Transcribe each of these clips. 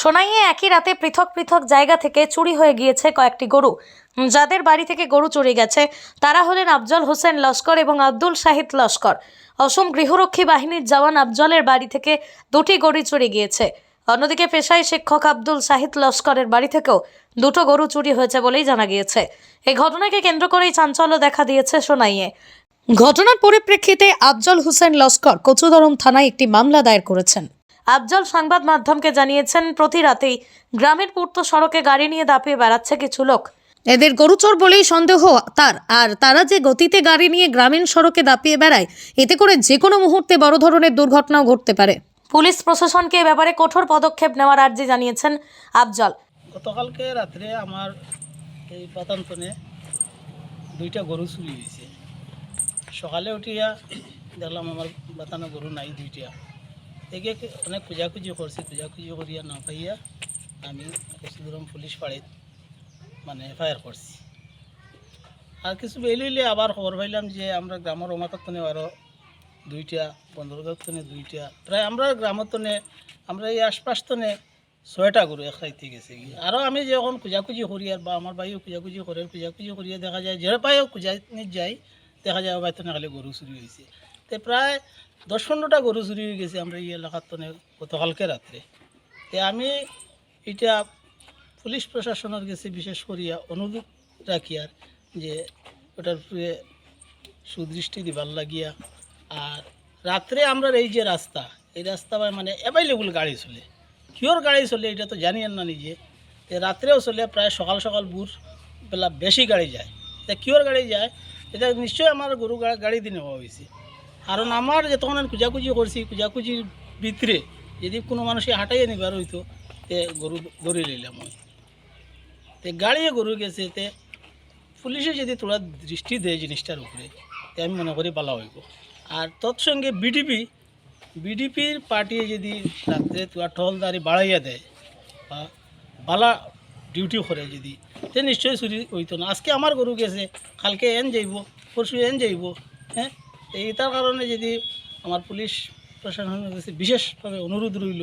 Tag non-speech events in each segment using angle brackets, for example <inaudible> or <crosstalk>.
সোনাইয়ে একই রাতে পৃথক পৃথক জায়গা থেকে চুরি হয়ে গিয়েছে কয়েকটি গরু। যাদের বাড়ি থেকে গরু চুরি গেছে, তারা হলেন আফজল হোসেন লস্কর এবং আব্দুল শাহিদ লস্কর। অসম গৃহরক্ষী বাহিনীর জওয়ান আফজলের বাড়ি থেকে দুটি গরু চুরি গিয়েছে। অন্যদিকে পেশায় শিক্ষক আব্দুল শাহিদ লস্করের বাড়ি থেকেও দুটো গরু চুরি হয়েছে বলেই জানা গিয়েছে। এই ঘটনাকে কেন্দ্র করেই চাঞ্চল্য দেখা দিয়েছে সোনাইয়ে। ঘটনার পরিপ্রেক্ষিতে আফজল হোসেন লস্কর কচুদরম থানায় একটি মামলা দায়ের করেছেন। আফজল সংবাদ মাধ্যমকে জানিয়েছেন প্রতি রাতেই গ্রামের পূর্ত সড়কে গাড়ি নিয়ে দাপিয়ে বেড়াচ্ছে কিছু লোক। এদের গরুচোর বলেই সন্দেহ তার। আর তারা যে গতিতে গাড়ি নিয়ে গ্রামীণ সড়কে দাপিয়ে বেড়ায় এতে করে যে কোনো মুহূর্তে বড় ধরনের দুর্ঘটনাও ঘটতে পারে। পুলিশ প্রশাসনকে এ ব্যাপারে কঠোর পদক্ষেপ নেওয়ার আর্জি জানিয়েছেন আফজল। গতকালকে রাত্রে আমার এই পাতান্তনে দুইটা গরু চুরি হয়েছে। সকালে উঠিয়া দেখলাম আমার বাতানো গরু নাই দুইটা। একে অনেক খোঁজাখুঁজি করছি খোঁজাখুঁজি করিয়া না পাইয়া আমি পশুদরম পুলিশ পাড়িত মানে এফআইআর করছি আর কিছু বেলইলে আবার খবর পাইলাম যে আমরা গ্রামের অমাতনে আরও দুইটা বন্দরগাঁতনে দুইটা, প্রায় আমরা গ্রামতনে, আমরা এই আশপাশ তনে ছয়টা গরু এক রাইতে গেছে। আরও আমি যখন খোঁজাখুঁজি করি আর বা আমার ভাইও খোঁজাখুঁজি করে, খোঁজাখুঁজি করিয়া দেখা যায়, যে পাইও খোঁজানি যাই দেখা যায় বাইতো না খালি গরু চুরি হয়েছে তে প্রায় দশ পনেরোটা গরু চুরি হয়ে গেছে আমরা এই এলাকার তনে গতকালকে রাত্রে। তে আমি এটা পুলিশ প্রশাসনের কাছে বিশেষ করিয়া অনুরোধ রাখি আর যে ওটার উপরে সুদৃষ্টি দিবার লাগিয়া। আর রাত্রে আমরা এই যে রাস্তা, এই রাস্তা মানে অ্যাভেলেবল গাড়ি চলে। কিওর গাড়ি চলে এটা তো জানি না নিজে। যে রাত্রেও চলে, প্রায় সকাল সকাল ভোর বেলা বেশি গাড়ি যায়। তা কিওর গাড়ি যায়? এটা নিশ্চয়ই আমার গরু গাড়ি দিয়ে নেওয়া হয়েছে। কারণ আমার যতক্ষণ আমি খুঁজাখুঁজি করছি খুঁজাখুঁজির ভিতরে যদি কোনো মানুষে হাঁটাইয়ে নিবার হইতো তে গরু ধরে নিলাম আমি। তে গাড়িয়ে গরু গেছে, তে পুলিশে যদি তোরা দৃষ্টি দেয় জিনিসটার উপরে, তে আমি মনে করি ভালো হইব। আর তৎসঙ্গে বিডিপি বিডিপির পার্টি যদি রাত্রে তোরা টহলদারি বাড়াইয়া দেয়, বা বালা ডিউটি করে যদি, তে নিশ্চয়ই চুরি হইতো না। আজকে আমার গরু গেছে, কালকে এন যাইব, পরশু এন যাইব হ্যাঁ? এইটার কারণে যদি আমার পুলিশ প্রশাসনের কাছে বিশেষভাবে অনুরোধ রইল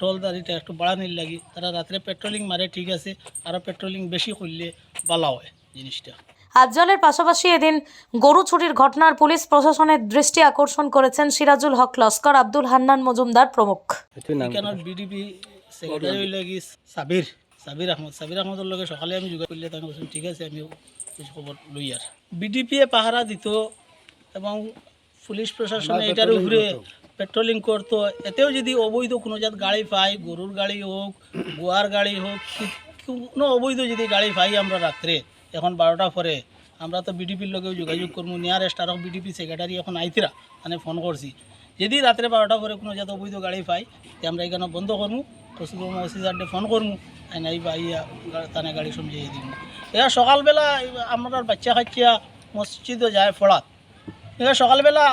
টহলদারিটা একটু বাড়ানির লাগি তারা রাত্রে পেট্রোলিং মারে ঠিক আছে আরও পেট্রোলিং বেশি করলে ভালো হয় জিনিসটা। আফজলের পাশাপাশি এদিন গরু চুরির ঘটনার পুলিশ প্রশাসনের দৃষ্টি আকর্ষণ করেছেন সিরাজুল হক লস্কর আব্দুল হান্নান মজুমদার প্রমুখ। বিডিপি সেক্রেটারি কি? সাবির সাবির আহমদ। সাবির আহমদের লগে সকালে আমি যোগাযোগ করলে তাকে বলছেন ঠিক আছে আমি কিছু খবর লই আর। বিডিপিএ পাহারা দিত এবং পুলিশ প্রশাসন এটার উপরে পেট্রোলিং করতো। এতেও যদি অবৈধ কোনো জাত গাড়ি পাই গরুর গাড়ি হোক গোয়ার গাড়ি হোক কোনো অবৈধ যদি গাড়ি পাই আমরা রাত্রে এখন বারোটা পরে আমরা তো বিডিপির লগেও যোগাযোগ করব নিয়ারেস্ট আরও বিডিপি সেক্রেটারি এখন আইতিরা মানে ফোন করছি। যদি রাত্রে বারোটা পরে কোনো যাতে অবৈধ গাড়ি পাই তে আমরা এখানে বন্ধ করব পশুকর্ম অফিসারডে ফোন করব আইন আইবা আইয়া গা- তানে গাড়ি সমঝিয়ে দিব এরা সকালবেলা আমরা বাচ্চা কাচ্চা মসজিদও যায় ফড়াত এবার সকালবেলা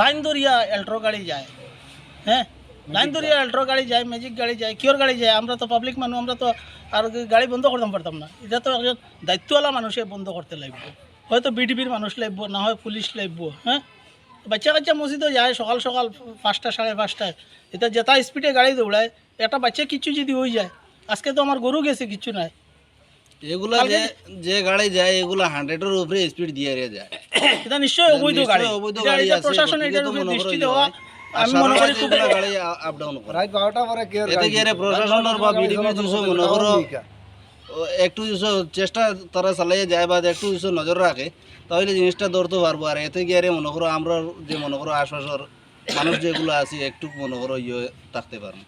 লাইন ধরিয়া এল্ট্রো গাড়ি যায়। হ্যাঁ? লাইন ধরিয়া এল্ট্রো গাড়ি যায় ম্যাজিক গাড়ি যায় কিওর গাড়ি যায় আমরা তো পাবলিক মানুষ আমরা তো আর গাড়ি বন্ধ করতাম পারতাম না। এটা তো একজন দায়িত্বওয়ালা মানুষে বন্ধ করতে লাগবে। হয়তো বিডিপির মানুষ লাগবো না হয় পুলিশ লাগবো হ্যাঁ? বাচ্চা কাচ্চা মসজিদও যায় সকাল সকাল পাঁচটা সাড়ে পাঁচটায়। এটা যেটা স্পিডে গাড়ি দৌড়ায় একটা বাচ্চা কিছু যদি হয়ে যায় আজকে তো আমার গরু গেছে কিছু নাই। এগুলা যে যে গাড়ি যায় এগুলা হান্ড্রেডের উপরে স্পিড দিয়ে যায়। <coughs> এটা নিশ্চয়ই অবৈধ গাড়ি। এটা- গাড়ি এটা প্রশাসন এটার উপরে দৃষ্টি দেওয়া আমি মনে করি খুব গাড়ি আপ ডাউন করে রাত বারোটা পরে কে এতে কি রে প্রশাসনের বা বিডিপি দুশো মনে করো একটু চেষ্টা তারা চালিয়ে যায় বা একটু নজর রাখে তাহলে জিনিসটা ধরতে পারব। আর এতে গিয়ে মনে করো আমরা যে মনে করো আশপাশের মানুষ যেগুলো আছে একটু মনে করো ইয়ে থাকতে পারব।